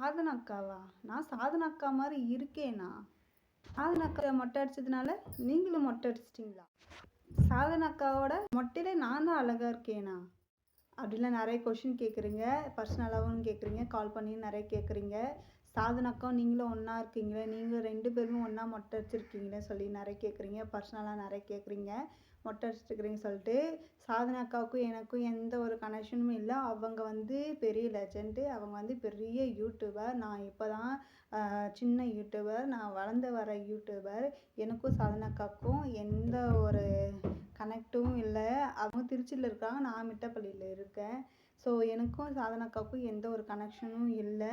சாதனா அக்காவா நான் சாதனா அக்கா மாதிரி இருக்கேனா? சாதனா அக்கா மொட்டை அடிச்சதுனால நீங்களும் மொட்டை அடிச்சிட்டிங்களா? சாதனா அக்காவோட மொட்டையில நான் தான் அழகா இருக்கேனா? அப்படிலாம் நிறைய கொஷின் கேட்குறீங்க. பர்சனலாகவும் கேட்குறீங்க. கால் பண்ணி நிறைய கேட்குறீங்க. சாதனாக்கும் நீங்களும் ஒன்றா இருக்கீங்களே. நீங்களும் ரெண்டு பேருமே ஒன்றா மொட்டை அடிச்சிருக்கீங்களே சொல்லி நிறைய கேட்குறீங்க. பர்சனலாக நிறைய கேட்குறீங்க. மொட்டை அடிச்சிருக்கிறீங்கன்னு சொல்லிட்டு சாதனா அக்காவுக்கும் எனக்கும் எந்த ஒரு கனெக்ஷனும் இல்லை. அவங்க வந்து பெரிய லெஜெண்டு அவங்க வந்து பெரிய யூடியூபர் நான் இப்போ தான் சின்ன யூடியூபர் நான் வளர்ந்து வர யூடியூபர் எனக்கும் சாதனா அக்காவுக்கும் எந்த ஒரு கனெக்டும் இல்லை. அவங்க திருச்சியில் இருக்காங்க நான் மிட்டப்பள்ளியில் இருக்கேன். ஸோ எனக்கும் சாதனாக்காவுக்கும் எந்த ஒரு கனெக்ஷனும் இல்லை.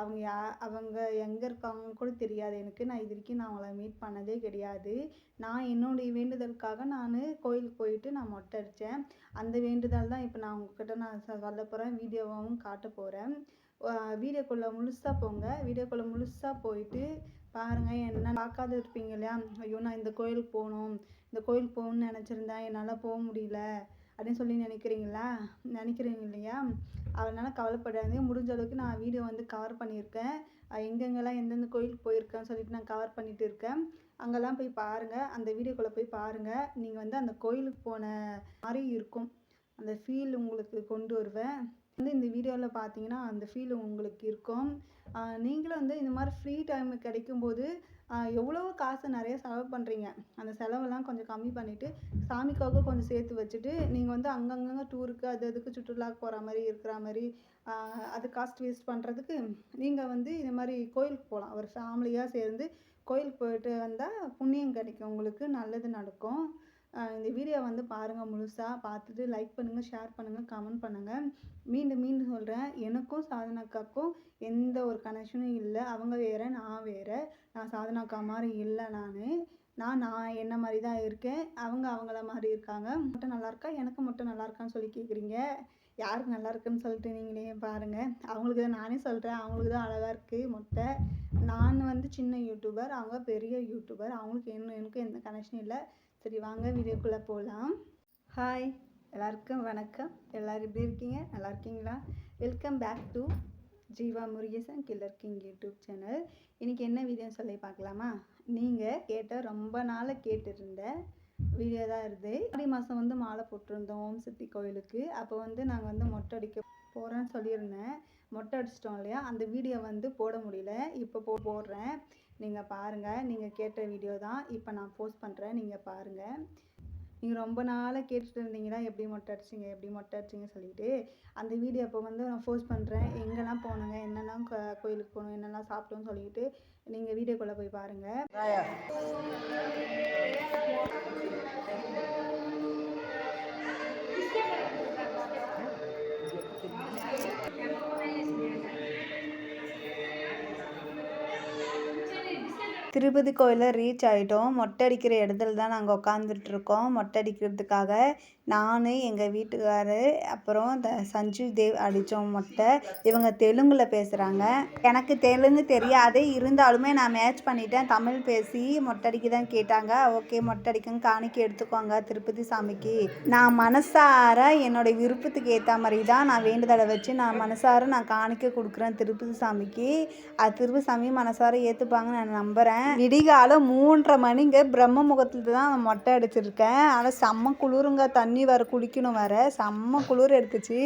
அவங்க யா அவங்க எங்கே இருக்காங்கன்னு கூட தெரியாது. எனக்கு நான் இது வரைக்கும் நான் அவங்கள மீட் பண்ணதே கிடையாது. நான் என்னுடைய வேண்டுதலுக்காக நான் கோயிலுக்கு போயிட்டு நான் மொட்டை அடித்தேன் அந்த வேண்டுதல் தான் இப்போ நான் உங்ககிட்ட நான் சொல்ல போகிறேன் வீடியோவாகவும் காட்ட போகிறேன் வீடியோக்குள்ளே முழுசாக போங்க. வீடியோக்குள்ளே முழுசாக போயிட்டு பாருங்கள் என்ன பார்க்காத இருப்பீங்க இல்லையா? ஐயோ நான் இந்த கோயிலுக்கு போகணும். இந்த கோயிலுக்கு போகணும்னு நினச்சிருந்தேன் என்னால் போக முடியல. அப்படின்னு சொல்லி நினைக்கிறீங்களா? நினைக்கிறீங்க இல்லையா? அதனால் கவலைப்படாதீங்க. முடிஞ்ச அளவுக்கு நான் வீடியோ வந்து கவர் பண்ணியிருக்கேன். எங்கெங்கெல்லாம் எந்தெந்த கோயிலுக்கு போயிருக்கேன்னு சொல்லிட்டு நான் கவர் பண்ணிட்டு இருக்கேன். அங்கெல்லாம் போய் பாருங்கள் அந்த வீடியோக்குள்ளே போய் பாருங்கள் நீங்கள் வந்து அந்த கோயிலுக்கு போன மாதிரி இருக்கும். அந்த ஃபீல் உங்களுக்கு கொண்டு வருவேன். வந்து இந்த வீடியோவில் பார்த்தீங்கன்னா அந்த ஃபீல் உங்களுக்கு இருக்கும். நீங்களும் வந்து இந்த மாதிரி ஃப்ரீ டைம் கிடைக்கும்போது எவ்வளவோ காசு நிறைய செலவு பண்ணுறீங்க அந்த செலவெல்லாம் கொஞ்சம் கம்மி பண்ணிவிட்டு சாமிக்காக கொஞ்சம் சேர்த்து வச்சுட்டு நீங்கள் வந்து அங்கங்கங்க டூருக்கு அது அதுக்கு சுற்றுலாக்கு போகிற மாதிரி இருக்கிற மாதிரி அது காஸ்ட் வேஸ்ட் பண்ணுறதுக்கு நீங்கள் வந்து இந்த மாதிரி கோயிலுக்கு போகலாம் ஒரு ஃபேமிலியாக சேர்ந்து கோயிலுக்கு போயிட்டு வந்தால் புண்ணியம் கிடைக்கும். உங்களுக்கு நல்லது நடக்கும். இந்த வீடியோ வந்து பாருங்கள் முழுசாக பார்த்துட்டு லைக் பண்ணுங்கள் ஷேர் பண்ணுங்கள் கமெண்ட் பண்ணுங்கள் மீண்டும் மீண்டும் சொல்கிறேன் எனக்கும் சாதனாக்காக்கும் எந்த ஒரு கனெக்ஷனும் இல்லை. அவங்க வேறு நான் வேறு. நான் சாதனாக்கா மாதிரி இல்லை நான். நான் நான் என்ன மாதிரி தான் இருக்கேன்? அவங்க அவங்கள மாதிரி இருக்காங்க. மட்டும் நல்லா இருக்கா? எனக்கு மட்டும் நல்லா இருக்கான்னு சொல்லி கேட்குறீங்க யாருக்கு நல்லா இருக்குன்னு சொல்லிட்டு நீங்களே பாருங்கள் அவங்களுக்கு தான் நானே சொல்கிறேன் அவங்களுக்கு தான் அழகாக இருக்குது மொட்டை. நான் வந்து சின்ன யூடியூபர் அவங்க பெரிய யூடியூபர் அவங்களுக்கு என்ன எனக்கும் எந்த கனெக்ஷனும் இல்லை. சரி வாங்க வீடியோக்குள்ளே போகலாம் ஹாய் எல்லாருக்கும் வணக்கம். எல்லோரும் எப்படி இருக்கீங்க? நல்லா இருக்கீங்களா? Welcome back to Jeeva Murugesan killer king YouTube channel இன்றைக்கி என்ன வீடியோ சொல்லி பார்க்கலாமா? நீங்கள் கேட்ட ரொம்ப நாளாக கேட்டிருந்த வீடியோ தான் இருக்குது ஆடி மாதம் வந்து மாலை போட்டிருந்தோம் ஓம் சக்தி கோயிலுக்கு. அப்போ வந்து நாங்கள் வந்து மொட்டை அடிக்க போகிறேன்னு சொல்லியிருந்தேன். மொட்டை அடிச்சிட்டோம் இல்லையா? அந்த வீடியோ வந்து போட முடியல. இப்போ போ போடுறேன். நீங்கள் பாருங்கள் நீங்கள் கேட்ட வீடியோ தான் இப்போ நான் போஸ்ட் பண்ணுறேன் நீங்கள் பாருங்கள் நீங்கள் ரொம்ப நாளாக கேட்டுட்டு இருந்தீங்கன்னா எப்படி மொட்டை அடிச்சிங்க எப்படி மொட்டை அடிச்சிங்க சொல்லிட்டு அந்த வீடியோ இப்போ வந்து நான் ஃபோர்ஸ் பண்ணுறேன் எங்கெல்லாம் போனோங்க என்னெல்லாம் கோ- கோயிலுக்கு போகணும் என்னெல்லாம் சாப்பிட்டோம்னு சொல்லிட்டு நீங்கள் வீடியோக்குள்ளே போய் பாருங்கள் திருப்பதி கோயிலில் ரீச் ஆகிட்டோம் மொட்டை அடிக்கிற இடத்துல தான் நாங்கள் உட்காந்துட்ருக்கோம் மொட்டை அடிக்கிறதுக்காக நான் எங்கள் வீட்டுக்காரர் அப்புறம் இந்த சஞ்சீவ் தேவ் அடித்தோம் மொட்டை இவங்க தெலுங்கில் பேசுகிறாங்க எனக்கு தெலுங்கு தெரியாது இருந்தாலுமே நான் மேட்ச் பண்ணிட்டேன். தமிழ் பேசி மொட்டை அடிக்க தான் கேட்டாங்க. ஓகே மொட்டை அடிக்கங்க காணிக்கை எடுத்துக்கோங்க திருப்பதி சாமிக்கு. நான் மனசார என்னோடய விருப்பத்துக்கு ஏற்ற மாதிரி தான் நான் வேண்டுதலை வச்சு நான் மனசார நான் காணிக்கை கொடுக்குறேன் திருப்பதி சாமிக்கு. அது திருப்பதி சாமி மனசார ஏற்றுப்பாங்கன்னு நான் நம்புகிறேன் விடிகாலம் மூன்றரை மணிங்க பிரம்ம முகத்தில் தான் நான் மொட்டை அடிச்சிருக்கேன். ஆனால் செம்ம குளிருங்க தண்ணி தண்ணி வர குளிக்கணும் வர செம்ம குளிர் எடுத்துச்சு.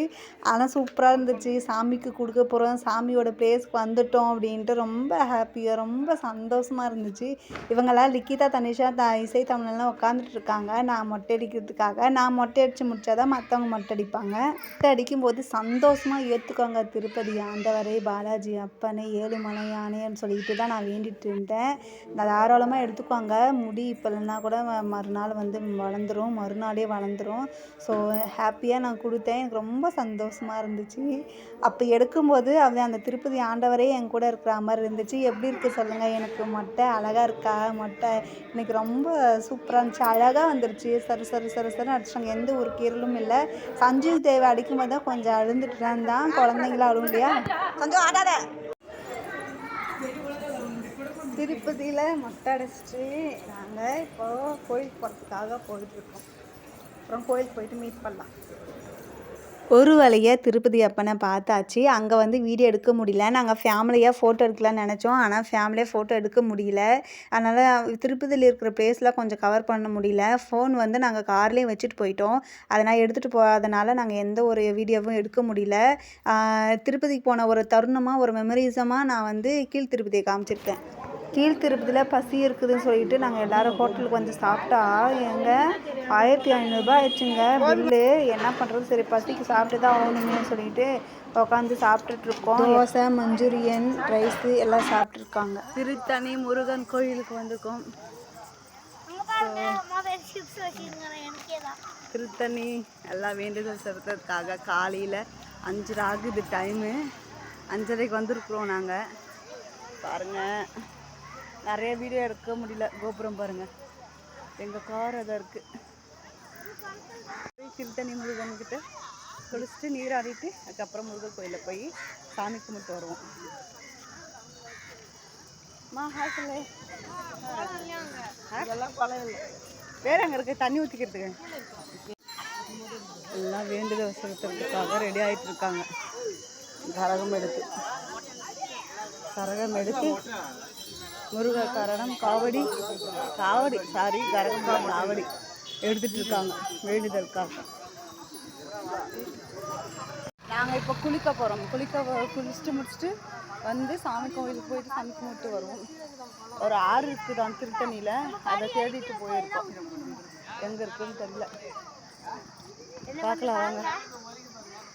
ஆனால் சூப்பராக இருந்துச்சு. சாமிக்கு கொடுக்க போகிறோம் சாமியோட பிளேஸ்க்கு வந்துட்டோம் அப்படின்ட்டு ரொம்ப ஹாப்பியாக ரொம்ப சந்தோஷமாக இருந்துச்சு. இவங்கெல்லாம் லிக்கிதா தனிஷா த இசை தமிழ்லாம் உட்காந்துட்டு இருக்காங்க. நான் மொட்டை அடிக்கிறதுக்காக. நான் மொட்டை அடித்து முடிச்சாதான் மற்றவங்க மொட்டை அடிப்பாங்க. மொட்டை அடிக்கும்போது சந்தோஷமாக ஏற்றுக்கோங்க திருப்பதி ஆண்டவரே பாலாஜி அப்பனே ஏழுமலை யானைன்னு சொல்லிட்டு தான் நான் வேண்டிட்டு இருந்தேன். நான் தாராளமாக எடுத்துக்கோங்க. முடி இப்போ இல்லைன்னா கூட மறுநாள் வந்து வளர்ந்துடும் மறுநாளே வளர்ந்துடும் வளர்ந்துரும் ஸோ ஹாப்பியாக நான் கொடுத்தேன். எனக்கு ரொம்ப சந்தோஷமாக இருந்துச்சு. அப்போ எடுக்கும்போது அவன் அந்த திருப்பதி ஆண்டவரே என் கூட இருக்கிற மாதிரி இருந்துச்சு. எப்படி இருக்குது சொல்லுங்கள் எனக்கு மொட்டை அழகாக இருக்கா? மொட்டை எனக்கு ரொம்ப சூப்பராக இருந்துச்சு. அழகாக வந்துருச்சு. சரு சரு சரு சரு அடிச்சாங்க எந்த ஒரு கீரலும் இல்லை. சஞ்சீவ் தேவை அடிக்கும்போது தான் கொஞ்சம் அழுந்துட்டு தான் இருந்தான். குழந்தைங்களாம் அழுவும் இல்லையா கொஞ்சம் ஆடாத. திருப்பதியில் மொட்டை அடைச்சிட்டு நாங்கள் இப்போது கோயிலுக்கு போகிறதுக்காக போயிட்டுருக்கோம் அப்புறம் கோயிலுக்கு போயிட்டு மீட் பண்ணலாம். ஒரு வழியாக திருப்பதி அப்பனை பார்த்தாச்சு. அங்கே வந்து வீடியோ எடுக்க முடியல. நாங்கள் ஃபேமிலியாக ஃபோட்டோ எடுக்கலாம்னு நினச்சோம். ஆனால் ஃபேமிலியாக ஃபோட்டோ எடுக்க முடியல. அதனால் திருப்பதியில் இருக்கிற ப்ளேஸ்லாம் கொஞ்சம் கவர் பண்ண முடியல. ஃபோன் வந்து நாங்கள் கார்லேயும் வச்சுட்டு போயிட்டோம். அதனால் எடுத்துகிட்டு போகாதனால நாங்கள் எந்த ஒரு வீடியோவும் எடுக்க முடியல. திருப்பதிக்கு போன ஒரு தருணமாக ஒரு மெமரிசமாக நான் வந்து கீழ் திருப்பதியை காமிச்சிருக்கேன். கீழ் திருப்பதியில் பசி இருக்குதுன்னு சொல்லிட்டு நாங்கள் எல்லாரும் ஹோட்டலுக்கு வந்து சாப்பிட்டா எங்க ஆயிரத்தி ஐநூறுரூபா ஆயிடுச்சுங்க. பில்லு என்ன பண்ணுறது சரி பசிக்கு சாப்பிட்டு தான் ஆகணுமே சொல்லிட்டு உட்காந்து சாப்பிட்டுட்டு இருக்கோம் தோசை மஞ்சூரியன் ரைஸு எல்லாம் சாப்பிட்ருக்காங்க திருத்தணி முருகன் கோயிலுக்கு வந்திருக்கோம். திருத்தணி எல்லாம் வேண்டுதல் செலுத்துறதுக்காக காலையில் அஞ்சரை ஆகுது டைமு அஞ்சரைக்கு வந்திருக்குறோம் நாங்கள் பாருங்கள் நிறைய வீடியோ எடுக்க முடியல. கோபுரம் பாருங்கள் எங்கள் கார் அதான் இருக்குது திருத்தணி முருகன்கிட்ட குளிச்சுட்டு நீராடிட்டு அதுக்கப்புறம் முருகன் கோயிலில் போய் சாமி கும்பிட்டு வருவோம். மா சொல்லு. அதெல்லாம் இல்லை வேற அங்கே இருக்கு? தண்ணி ஊற்றிக்கிறதுக்கு எல்லாம் வேண்டுதல் செலுத்துறதுக்காக ரெடி ஆயிட்டு இருக்காங்க. கரகம் எடுத்து. கரகம் எடுத்து முருகர் கரணம் காவடி. காவடி சாரி கரகம் காவடி. எடுத்துட்டு இருக்காங்க வேண்டுதலுக்காக. நாங்கள் இப்போ குளிக்க போகிறோம் குளிக்க குளிச்சுட்டு முடிச்சுட்டு வந்து சாமி கோவிலுக்கு போயிட்டு சாமி கும்பிட்டு வருவோம். ஒரு ஆறு இருக்குதான் திருத்தணியில். அதை தேடிட்டு போயிருக்கோம். எங்கே இருக்குன்னு தெரியல. பார்க்கலாம் வாங்க.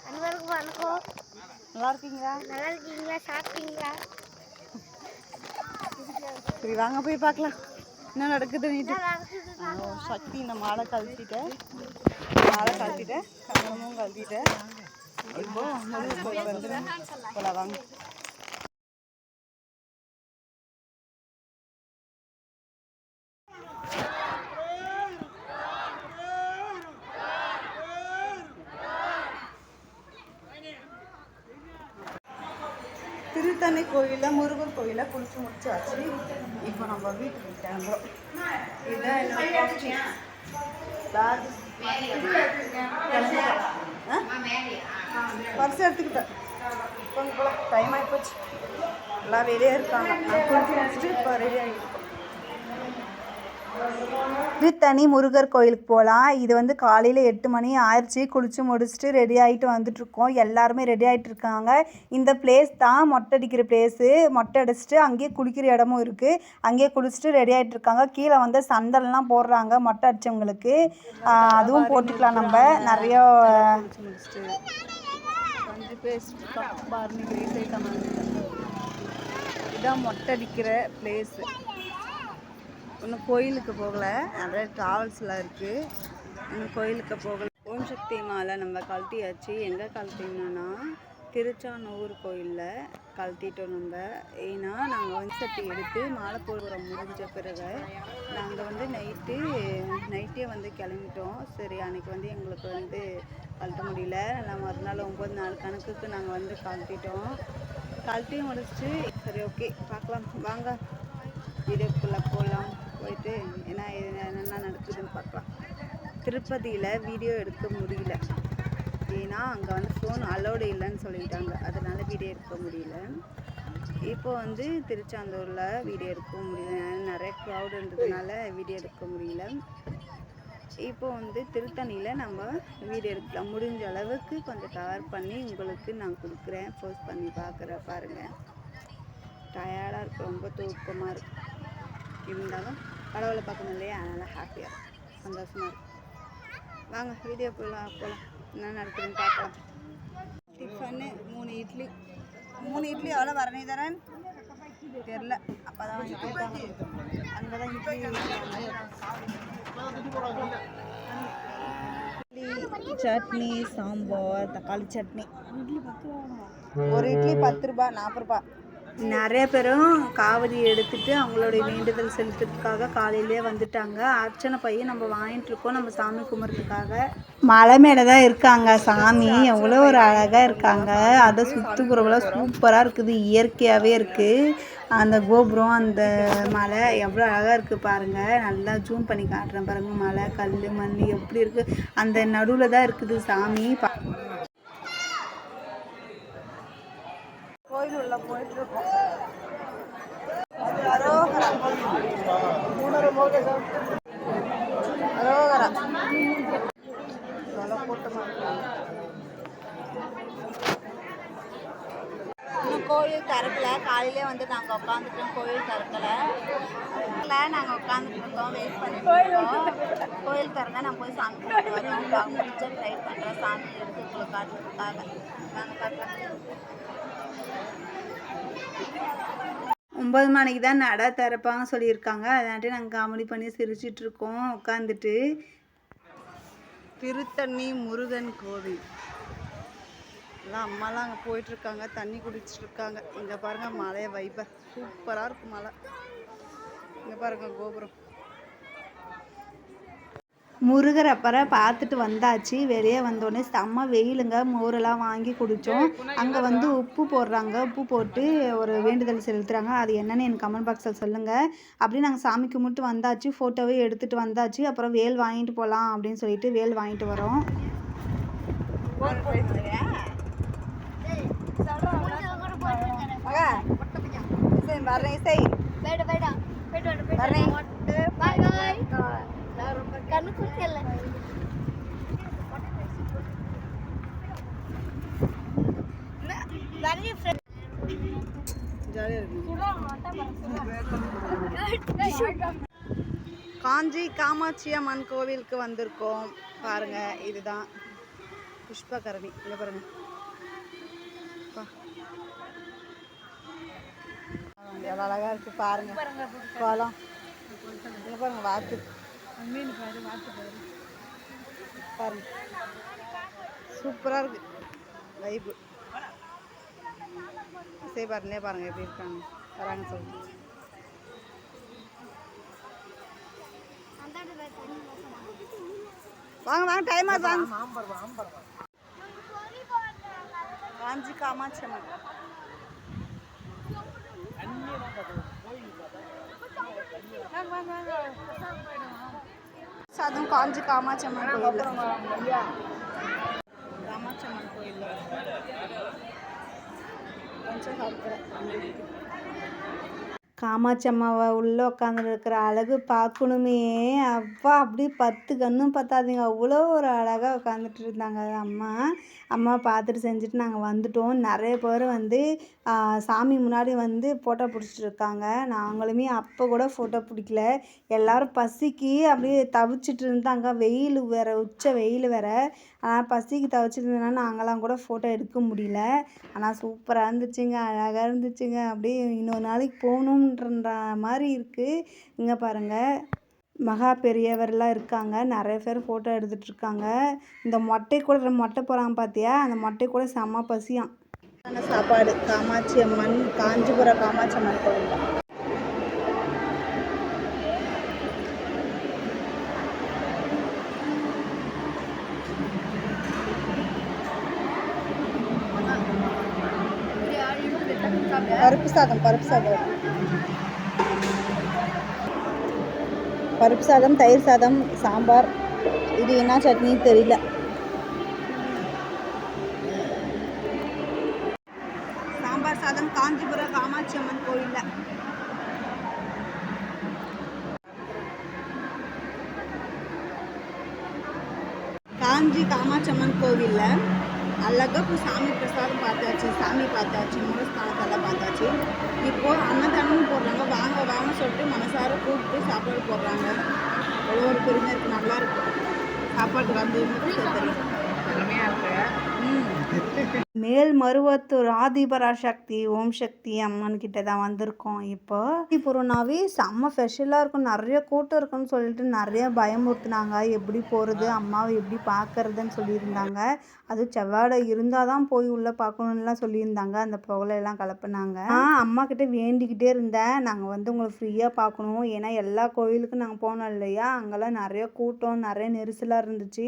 அனைவருக்கும் வணக்கம். நல்லா இருக்கீங்களா? நல்லா இருக்கீங்களா? சாப்பிட்டீங்களா? சரி வாங்க போய் பார்க்கலாம். என்ன நடக்குது நீட்டு? சக்தி இந்த மாலை கழட்டிட்டேன் மாலை கழட்டிட்டேன் கண்ணமும் கழட்டிட்டேன் இப்போ முருகன் கோயில் வந்து போல வாங்க திருத்தணி கோயிலில் முருகன் கோயிலில் குளிச்சு முடிச்சாச்சு. இப்போ நம்ம வீட்டுக்கு கிளம்புறோம். இதுதான் என்னோட ஆ? பர்ஸ் எடுத்துக்கிட்டேன். இப்போ டைம் ஆகிப்போச்சு எல்லாம் வெளியே இருக்காங்க. நான் குளிச்சு முடிச்சுட்டு இப்போ ரெடி ஆகிட்டு திருத்தணி முருகர் கோயிலுக்கு போகலாம். இது வந்து காலையில் எட்டு மணி ஆயிடுச்சு குளிச்சு முடிச்சுட்டு ரெடி ஆகிட்டு வந்துட்டுருக்கோம். எல்லாருமே ரெடி ஆகிட்டு இருக்காங்க. இந்த பிளேஸ் தான் மொட்டை அடிக்கிற பிளேஸு மொட்டை அடிச்சுட்டு அங்கேயே குளிக்கிற இடமும் இருக்குது அங்கேயே குளிச்சுட்டு ரெடி ஆகிட்டு இருக்காங்க. கீழே வந்து சந்தல்லாம் போடுறாங்க மொட்டை அடித்தவங்களுக்கு அதுவும் போட்டுக்கலாம் நம்ம. நிறைய இதான் மொட்டை அடிக்கிற பிளேஸு இன்னும் கோயிலுக்கு போகலை. நிறைய ட்ராவல்ஸ்லாம் இருக்குது இன்னும் கோயிலுக்கு போகல. ஓம் சக்தி மாலை நம்ம கழட்டியாச்சு. எங்கே கழட்டினோன்னா திருச்சானூர் கோயிலில் கழட்டிட்டோம் நம்ம. ஏன்னா நாங்கள் வந்து சட்டி எடுத்து மாலை போடுறோம் முடிஞ்ச பிறகு நாங்கள் வந்து நைட்டு நைட்டே வந்து கிளம்பிட்டோம். சரி அன்னைக்கு வந்து எங்களுக்கு வந்து கழட்ட முடியல. நல்லா மறுநாள் ஒம்பது நாள் கணக்குக்கு நாங்கள் வந்து கழட்டிட்டோம். கழட்டி முடிச்சுட்டு சரி ஓகே பார்க்கலாம். வாங்க வீடியோக்குள்ளே போகலாம் போயிட்டு என்ன என்னென்ன நடக்குதுன்னு பார்க்கலாம். திருப்பதியில் வீடியோ எடுக்க முடியல. ஏன்னா அங்கே வந்து ஃபோன் அலோடு இல்லைன்னு சொல்லிட்டாங்க. அதனால் வீடியோ எடுக்க முடியல. இப்போ வந்து திருச்சாந்தூரில் வீடியோ எடுக்க முடியல. நிறைய க்ரௌட் இருந்ததுனால வீடியோ எடுக்க முடியல. இப்போ வந்து திருத்தணியில் நம்ம வீடியோ எடுக்கலாம். முடிஞ்ச அளவுக்கு கொஞ்சம் கவர் பண்ணி உங்களுக்கு நான் கொடுக்குறேன். போஸ்ட் பண்ணி பார்க்குற பாருங்கள் டயர்டாக இருக்குது ரொம்ப தூக்கமாக இருக்குது இருந்தாலும் கடவுளை பார்க்கணும் இல்லையா? அதனால் ஹாப்பியாக இருக்கும் சந்தோஷமாக இருக்கும் வாங்க வீடியோ போகலாம் போகலாம் என்ன நடக்குதுன்னு பார்க்கலாம். டிஃபன்னு மூணு இட்லி. மூணு இட்லி எவ்வளோ வரணி தரேன். தெரில அப்போ தான் வாங்கி கொடுத்தாங்க. அங்கே தான் இட்லி இட்லி சட்னி சாம்பார் தக்காளி சட்னி. ஒரு இட்லி பத்து ரூபா நாற்பது ரூபா. நிறைய பேரும் காவடி எடுத்துட்டு அவங்களுடைய வேண்டுதல் செலுத்துறதுக்காக காலையிலே வந்துட்டாங்க. அர்ச்சனை பையன் நம்ம வாங்கிட்டு இருக்கோம் நம்ம சாமி கும்பிட்றதுக்காக. மலை மேலே தான் இருக்காங்க சாமி. எவ்வளோ ஒரு அழகாக இருக்காங்க. அதை சுற்றுப்புறம்லாம் சூப்பராக இருக்குது. இயற்கையாகவே இருக்குது அந்த கோபுரம் அந்த மலை எவ்வளோ அழகாக இருக்குது பாருங்கள் நல்லா ஜூம் பண்ணி காட்டுறேன் பாருங்கள் மலை கல் மண் எப்படி இருக்குது அந்த நடுவில் தான் இருக்குது சாமி பா போயிட்டுருக்கோம் அரோகரா அரோகரா நல்லா கூட்டமாக இன்னும் கோயில் திறக்கல காலையிலே வந்து நாங்கள் உட்காந்துட்டோம் கோயில் திறக்கல இல்லை நாங்கள் உட்காந்துட்டு இருக்கோம் வெயிட் பண்ணிட்டு கோயில் திறந்தா நான் போய் சாமி கும்பிட்டு வருவோம் முடிச்சா ட்ரை பண்ணுறேன் சாமி எடுத்து எடுத்துக்குள்ள காட்டுறதுக்காக நாங்கள் காட்டுறேன் ஒம்பது மணிக்கு தான் நடை திறப்பாங்க சொல்லியிருக்காங்க. அதனாட்டி நாங்கள் காமெடி பண்ணி சிரிச்சிட்ருக்கோம் உட்காந்துட்டு திருத்தண்ணி முருகன் கோவில். எல்லாம் அம்மாலாம் அங்கே போயிட்டுருக்காங்க தண்ணி குடிச்சிட்ருக்காங்க. இங்கே பாருங்க மலையை வைப்ப சூப்பராக இருக்கும் மலை. இங்கே பாருங்க கோபுரம். முருகர் அப்புறம் பார்த்துட்டு வந்தாச்சு. வெளியே வந்தோடனே செம்ம வெயிலுங்க. மோரெல்லாம் வாங்கி குடித்தோம் அங்கே வந்து உப்பு போடுறாங்க. உப்பு போட்டு ஒரு வேண்டுதல் செலுத்துகிறாங்க அது என்னென்னு எனக்கு கமெண்ட் பாக்ஸில் சொல்லுங்கள் அப்படியே நாங்கள் சாமி கும்பிட்டு வந்தாச்சு. ஃபோட்டோவே எடுத்துகிட்டு வந்தாச்சு. அப்புறம் வேல் வாங்கிட்டு போகலாம் அப்படின்னு சொல்லிட்டு வேல் வாங்கிட்டு வரோம். வரேன் இசை வரேன் காஞ்சி காமாட்சி அம்மன் கோவிலுக்கு வந்திருக்கோம். பாருங்க இதுதான். புஷ்பகரணி. இங்க பாருங்க. பா. பாருங்க, எவ்வளவு அழகா இருக்கு பாருங்க. குளம் இங்க பாருங்க வாத்து. பாருங்க. சூப்பரா இருக்கு. வைப்பு இசை பாருங்களே பாருங்க எப்படி இருக்காங்க. வராங்க சொல்லி வாங்க வாங்க டைம் ஆகுது வாங்க. காஞ்சி காமாட்சி அம்மன் சாதம் காஞ்சி காமாட்சி அம்மன் கோயில் காமாட்சி அம்மன் கோயில் கொஞ்சம் சாப்பிட்றேன். காமாட்சி அம்மாவை உள்ளே உட்காந்துருக்கிற அழகு பார்க்கணுமே. அப்பா அப்படியே பத்து கண்ணும் பத்தாதுங்க. அவ்வளோ ஒரு அழகாக உட்காந்துட்டு இருந்தாங்க. அம்மா அம்மா பார்த்துட்டு செஞ்சுட்டு நாங்கள் வந்துட்டோம். நிறைய பேர் வந்து சாமி முன்னாடி வந்து ஃபோட்டோ பிடிச்சிட்டு இருக்காங்க நாங்களுமே அப்போ கூட ஃபோட்டோ பிடிக்கல. எல்லோரும் பசிக்கு அப்படியே தவிச்சிட்டு இருந்தாங்க. வெயில் வேறு உச்ச வெயில் வேறு. ஆனால் பசிக்கு தவிச்சிட்டு இருந்ததுனால நாங்களாம் கூட ஃபோட்டோ எடுக்க முடியல. ஆனால் சூப்பராக இருந்துச்சுங்க. அழகாக இருந்துச்சுங்க. அப்படியே இன்னொரு நாளைக்கு போகணுன்ற மாதிரி இருக்குது இங்கே பாருங்கள் மகா பெரியவர்லாம் இருக்காங்க. நிறைய பேர் ஃபோட்டோ எடுத்துகிட்ருக்காங்க இந்த மொட்டை கூட மொட்டை போகிறாங்க பார்த்தியா அந்த மொட்டை கூட செம்ம பசியாம். சாப்பாடு காமாட்சி அம்மன் காஞ்சிபுரம் காமாட்சி அம்மன் கோவில். பருப்பு சாதம் பருப்பு சாதம். பருப்பு சாதம் தயிர் சாதம் சாம்பார். இது என்ன சட்னி தெரியல சாம்பார் சாதம் காஞ்சிபுரம் காமாட்சி அம்மன் கோயிலில் காஞ்சி காமாட்சி அம்மன் கோவிலில் அழகாக இப்போ சாமி பிரசாதம் பார்த்தாச்சு சாமி பார்த்தாச்சு மூலஸ்தானத்தெல்லாம் பார்த்தாச்சு இப்போது அன்னதானமும் போடுறாங்க வாங்க வாங்க சொல்லிட்டு மனசார கூப்பிட்டு சாப்பாடு போடுறாங்க. எவ்வளோ ஒரு பெருமை இருக்குது நல்லா இருக்கு சாப்பாட்டு வந்து தெரியும். மேல் மருவத்தூர் ஆதிபராசக்தி ஓம் சக்தி அம்மன் கிட்ட தான் வந்திருக்கோம் இப்போ. புறனாவே செம்ம ஸ்பெஷலாக இருக்கும். நிறைய கூட்டம் இருக்குன்னு சொல்லிட்டு நிறைய பயமுறுத்துனாங்க. எப்படி போகிறது அம்மாவை எப்படி பார்க்கறதுன்னு சொல்லியிருந்தாங்க. அது செவ்வாடை இருந்தால் தான் போய் உள்ளே பார்க்கணுன்னுலாம் சொல்லியிருந்தாங்க. அந்த புகழையெல்லாம் கலப்புனாங்க. நான் அம்மா கிட்ட வேண்டிக்கிட்டே இருந்தேன். நாங்கள் வந்து உங்களை ஃப்ரீயாக பார்க்கணும். ஏன்னா எல்லா கோயிலுக்கும் நாங்கள் போனோம் இல்லையா? அங்கெல்லாம் நிறைய கூட்டம் நிறைய நெரிசலாக இருந்துச்சு.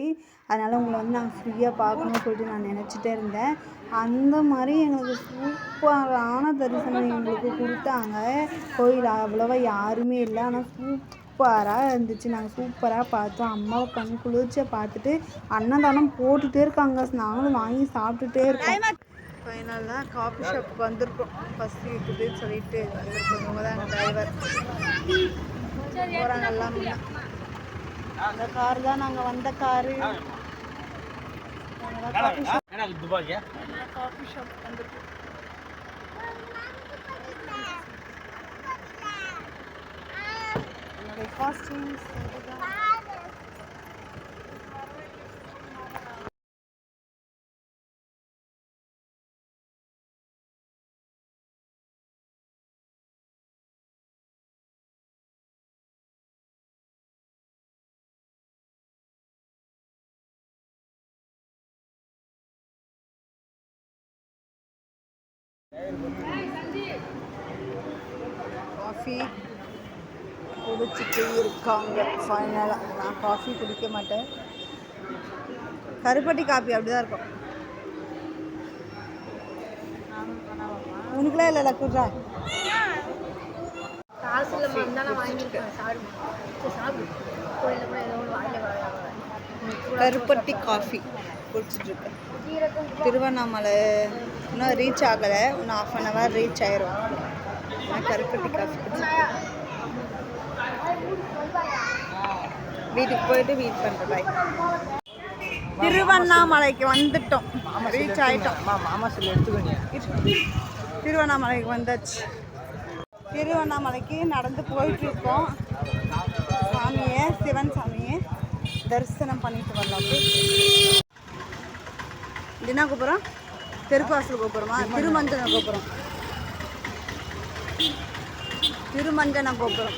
அதனால் உங்களை வந்து நாங்கள் ஃப்ரீயாக பார்க்கணும்னு சொல்லிட்டு நான் நினச்சிட்டே இருந்தேன். அந்த மாதிரி எங்களுக்கு சூப்பரான தரிசனம் எங்களுக்கு கொடுத்தாங்க. கோயில் அவ்வளோவா யாருமே இல்லை. ஆனால் சூப்பராக இருந்துச்சு. நாங்கள் சூப்பராக பார்த்தோம். அம்மாவை கண் குளிர்ச்சியை பார்த்துட்டு அன்னதானம் போட்டுகிட்டே இருக்காங்க. நாங்களும் வாங்கி சாப்பிட்டுட்டே இருக்கோம். ஃபைனலாக காஃபி ஷாப்புக்கு வந்திருக்கோம். பசி இருக்குதுன்னு சொல்லிட்டு வந்திருக்கோம். இவங்க தான் எங்கள் டிரைவர் போகிறாங்க எல்லாம். அந்த கார் தான் நாங்கள் வந்த car coffee shop coffee shop வந்திருக்கோம். என்னுடைய காஸ்டியூம்ஸ் காஃபி குடிச்சிட்டு இருக்காங்க. ஃபைனலாக நான் காஃபி குடிக்க மாட்டேன். கருப்பட்டி காப்பி அப்படிதான் இருக்கும். உனக்குலாம் இல்லை லக்குட்ரா காசு இல்லாம இருந்தா நான் வாங்கியிருக்கேன். சாப்பிடு சரி, சாப்பிடு கோயிலில் கூட ஏதோ ஒன்று வாயில வராங்க கருப்பட்டி காஃபி ஜீரகம் திருவண்ணாமலை. இன்னும் ரீச் ஆகலை. இன்னும் ஆஃப் அன் ஹவர் ரீச் ஆயிரும். நான் கருப்பட்டி காஃபி குடிச்சிட்டு வீட்டுக்கு போயிட்டு வெயிட் பண்ணுறேன் பாய் திருவண்ணாமலைக்கு வந்துட்டோம். ரீச் ஆயிட்டோம். மாமா சொல்லி எடுத்துக்கோங்க. திருவண்ணாமலைக்கு வந்தாச்சு. திருவண்ணாமலைக்கு நடந்து போயிட்டு இருக்கோம் சாமியை சிவன் சாமியை தரிசனம் பண்ணிட்டு வரலாம் என்ன கோபுரம் தெருப்பாசல் கோபுரமா? திருமஞ்சன கோபுரம். திருமஞ்சன கோபுரம்.